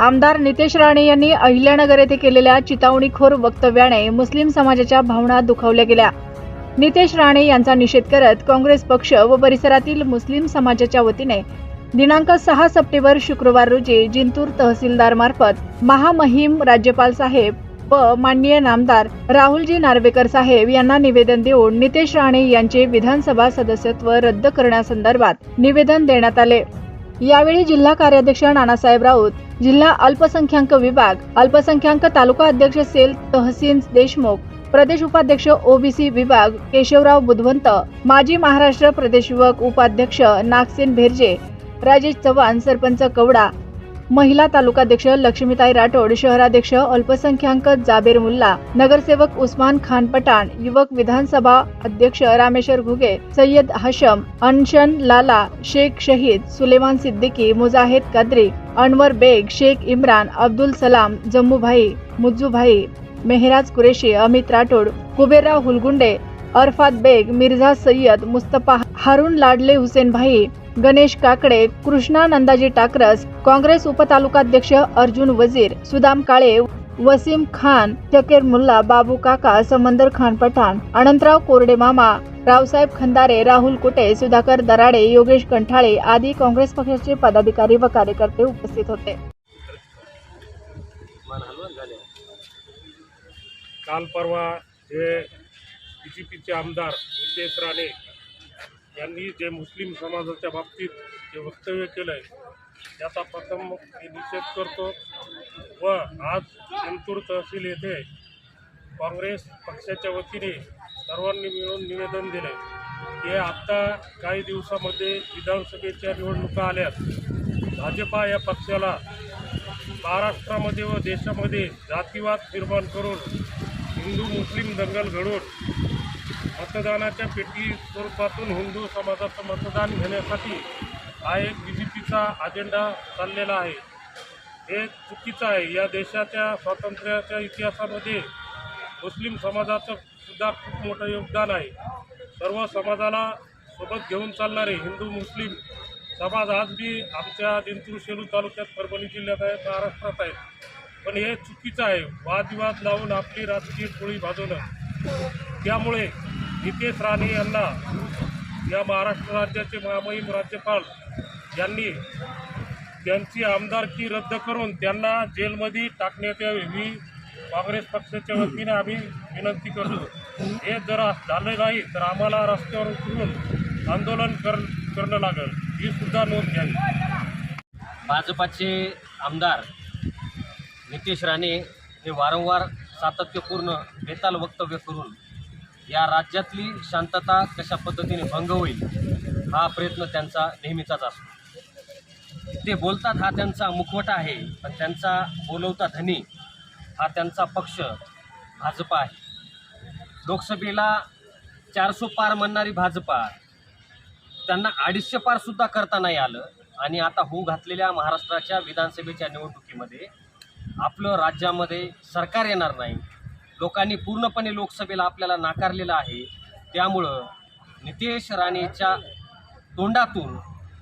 आमदार नितेश राणे यांनी अहिल्यानगर येथे केलेल्या चितावणीखोर वक्तव्याने मुस्लिम समाजाच्या भावना दुखावल्या गेल्या. नितेश राणे यांचा निषेध करत काँग्रेस पक्ष व परिसरातील मुस्लिम समाजाच्या वतीने दिनांक सहा सप्टेंबर शुक्रवार रोजी जिंतूर तहसीलदार मार्फत महामहिम राज्यपाल साहेब व माननीय नामदार राहुलजी नार्वेकर साहेब यांना निवेदन देऊन नितेश राणे यांचे विधानसभा सदस्यत्व रद्द करण्यासंदर्भात निवेदन देण्यात आले. यावेळी जिल्हा कार्याध्यक्ष नानासाहेब राऊत जिल्हा अल्पसंख्याक विभाग अल्पसंख्याक तालुका अध्यक्ष सेल तहसीन देशमुख प्रदेश उपाध्यक्ष ओबीसी विभाग केशवराव बुधवंत माजी महाराष्ट्र प्रदेश युवक उपाध्यक्ष नागसेन भेरजे राजेश चव्हाण सरपंच कवडा महिला तालुकाध्यक्ष लक्ष्मीताई राठोड, शहराध्यक्ष अल्पसंख्याक जाबेर मुल्ला, नगरसेवक उस्मान खान पठाण, युवक विधानसभा अध्यक्ष रामेश्वर घुगे, सय्यद हशम, अनशन लाला, शेख शहीद सुलेमान सिद्दीकी, मुजाहिद कद्री, अनवर बेग, शेख इम्रान, अब्दुल सलाम, जम्मूभाई, मुज्जूभाई, मेहराज कुरेशी, अमित राठोड, कुबेरराव हुलगुंडे, अरफात बेग, मिर्झा सय्यद, मुस्तफ़ा हारून लाडले हुसेन भाई गणेश काकडे कृष्णा नंदाजी टाकरस काँग्रेस उपतालुकाध्यक्ष अर्जुन वजीर सुदाम काळे वसीम खान शकेर मुल्ला बाबू काका समंदर खान पठाण अनंतराव कोरडे मामा रावसाहेब खंदारे राहुल कुटे सुधाकर दराडे योगेश कंठाळे आदी काँग्रेस पक्षाचे पदाधिकारी व कार्यकर्ते उपस्थित होते. काल परवा हे बी जे पीचे आमदार नितेश राणे यांनी जे मुस्लिम समाजाच्या बाबतीत जे वक्तव्य केलं आहे त्याचा प्रथम मी निषेध करतो. व आज जिंतूर तहसील येथे काँग्रेस पक्षाच्या वतीने सर्वांनी मिळून निवेदन दिले की आत्ता काही दिवसामध्ये विधानसभेच्या निवडणुका आल्यात. भाजपा या पक्षाला महाराष्ट्रामध्ये व देशामध्ये जातीवाद निर्माण करून हिंदू मुस्लिम दंगल घडून मतदानाच्या पेटी स्वरूपातून हिंदू समाजाचं मतदान घेण्यासाठी हा एक बी जे पीचा अजेंडा चाललेला आहे. हे चुकीचं आहे. या देशाच्या स्वातंत्र्याच्या इतिहासामध्ये मुस्लिम समाजाचं सुद्धा खूप मोठं योगदान आहे. सर्व समाजाला सोबत घेऊन चालणारे हिंदू मुस्लिम समाज आज बी आमच्या जिंतूर शेलू तालुक्यात परभणी जिल्ह्यात आहेत महाराष्ट्रात आहेत पण हे चुकीचं आहे. वादविवाद लावून आपली राजकीय टोळी भाजवणं. त्यामुळे नितेश राणे यांना या महाराष्ट्र राज्याचे महामहिम राज्यपाल यांनी त्यांची आमदारकी रद्द करून त्यांना जेलमध्ये टाकण्यात यावी. ही काँग्रेस पक्षाच्या वतीने आम्ही विनंती करतो. हे जर झालं नाही तर आम्हाला रस्त्यावर उतरून आंदोलन कर करणं लागेल. ही सुद्धा नोंद घ्यावी भाजपाचे आमदार नितेश राणे हे वारंवार सातत्यपूर्ण बेताल वक्तव्य करून या राज्यातली शांतता कशा पद्धतीने भंग होईल हा प्रयत्न त्यांचा नेहमीचाच असतो. ते बोलतात हा त्यांचा मुखवटा आहे पण त्यांचा बोलवता धनी हा त्यांचा पक्ष भाजपा आहे. लोकसभेला चारसो पार म्हणणारी भाजपा त्यांना अडीचशे पारसुद्धा करता नाही आलं. आणि आता होऊ घातलेल्या महाराष्ट्राच्या विधानसभेच्या निवडणुकीमध्ये आपलं राज्यामध्ये सरकार येणार नाही. लोकांनी पूर्णपणे लोकसभेला आपल्याला नाकारलेलं आहे. त्यामुळं नितेश राणेच्या तोंडातून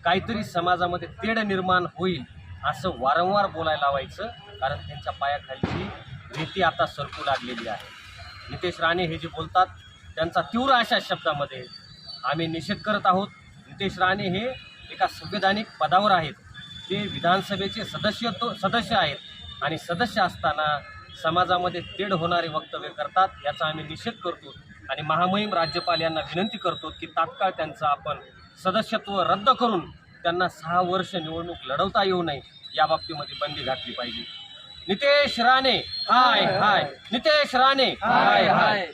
काहीतरी समाजामध्ये तेढ निर्माण होईल असं वारंवार बोलायला लावायचं कारण त्यांच्या पायाखालची नीती आता सरकू लागलेली आहे. नितेश राणे हे जे बोलतात त्यांचा तीव्र अशा शब्दामध्ये आम्ही निषेध करत आहोत. नितेश राणे हे एका संविधानिक पदावर आहेत. ते विधानसभेचे सदस्य तो सदस्य आहेत आणि सदस्य असताना समाजामध्ये तेढ होणारे वक्तव्य करतात याचा आम्ही निषेध करतो आणि महामहिम राज्यपाल यांना विनंती करतो की तात्काळ त्यांचं आपण सदस्यत्व रद्द करून त्यांना सहा वर्ष निवडणूक लढवता येऊ नये या बाबतीमध्ये बंदी घातली पाहिजे. नितेश राणे हाय हाय. नितेश राणे हाय हाय.